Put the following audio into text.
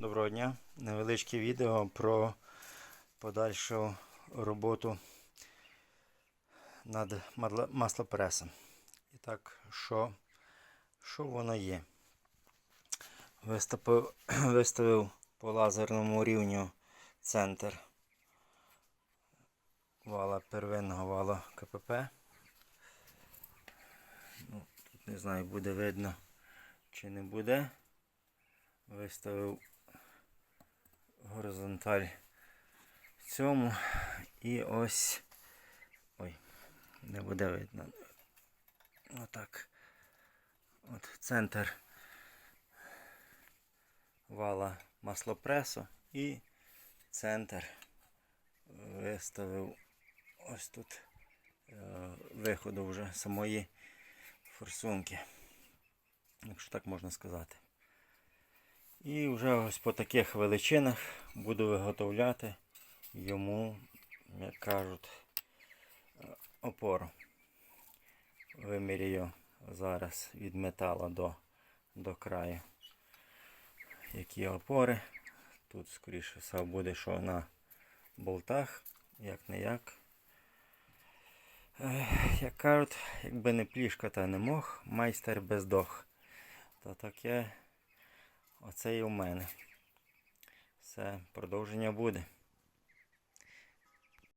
Доброго дня. Невеличке відео про подальшу роботу над маслопресом. І так, що, що воно є? Виставив, виставив по лазерному рівню центр вала первинного вала КПП. Ну, тут не знаю, буде видно чи не буде. Виставив горизонталь в цьому і ось ой, не буде видно. Отак. От центр вала маслопресу і центр виставив ось тут е, виходу вже самої форсунки, якщо так можна сказати. І вже ось по таких величинах буду виготовляти йому, як кажуть, опору. Вимірюю зараз від металу до, до краю. Які опори. Тут, скоріше все, буде, що на болтах, як не як. Як кажуть, якби не плішка та не мог, майстер бездох. То таке Оце і у мене. Все, продовження буде.